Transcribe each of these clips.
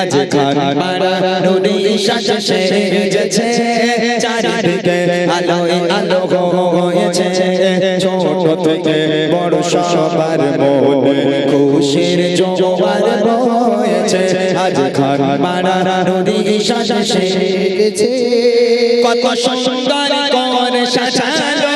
আজ খান পাড়া নদী সাজা সেজেছে। চারিদিকে আলোয় আলো হয়েছে ছোট থেকে বড় সবার মনে খুশির জোয়ার বয়েছে। আজ খান পাড়া নদী সাজা সেজেছে। কত সুন্দর করে সাজালো।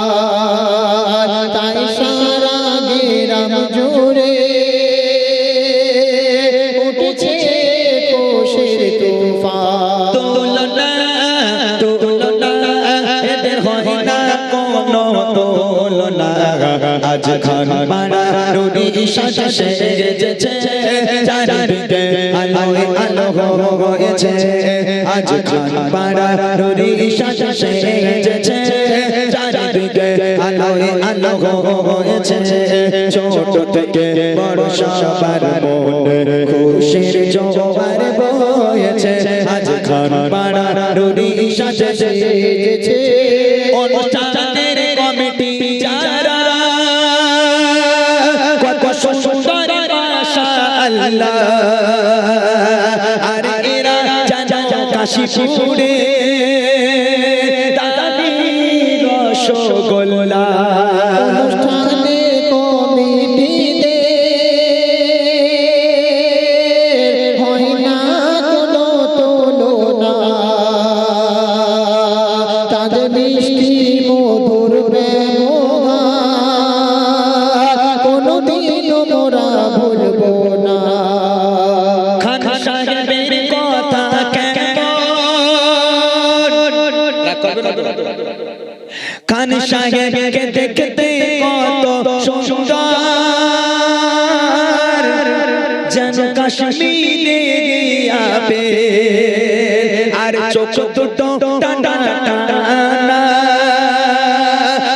কোনো তুলনা। আজ খান পাড়া রুডি সাজা সেজেছে। চারিদিকে আলোয় আলো হয়েছে। আজ খান পাড়া রুডি সাজা সেজেছে। চারিদিকে আলোয় আলো হয়েছে। ছোট থেকে বড় সবার মনে খুশির জোয়ার বয়েছে। আজ খান পাড়া রুডি সাজা সেজেছে। অনুষ্ঠানের মাশাআল্লাহ আর এরা কাশীপুরে দাদি রসগোল্লা। অনুষ্ঠানে খান সাহেবকে দেখতে কত সুন্দর। যেন কাশ্মীরে আবে। আর চোখ দুটো টানা টানা।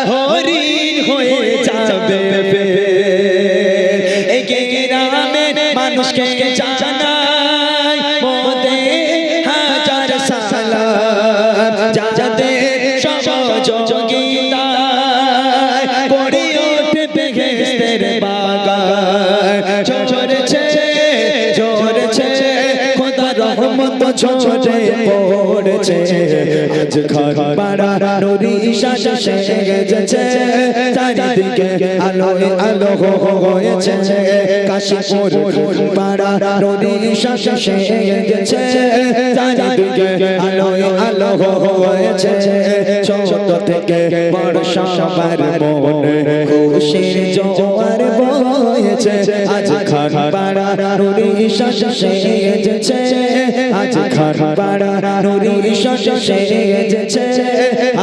হরিণ হয়ে যাবে। এই গ্রামের মানুষকে জানাই রহমত পড়েছে। আজ খান পাড়া নদী সাজা সেজেছে। চারিদিকে আলোয় আলো হয়েছে। কাশীপুর পাড়া নদী সাজা সেজেছে। চারিদিকে আলোয় আলো হয়েছে। ছোট থেকে বড় সবার মনে খুশির জোয়ার বয়েছে। আজ খান পাড়া নদী সাজা সেজেছে। আজ খান পাড়া নদী সাজে সেজেছে।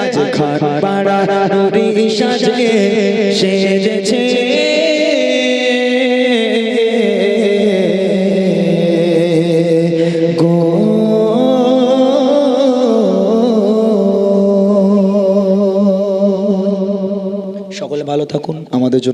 আজ খান পাড়া নদী সাজে সেজেছে।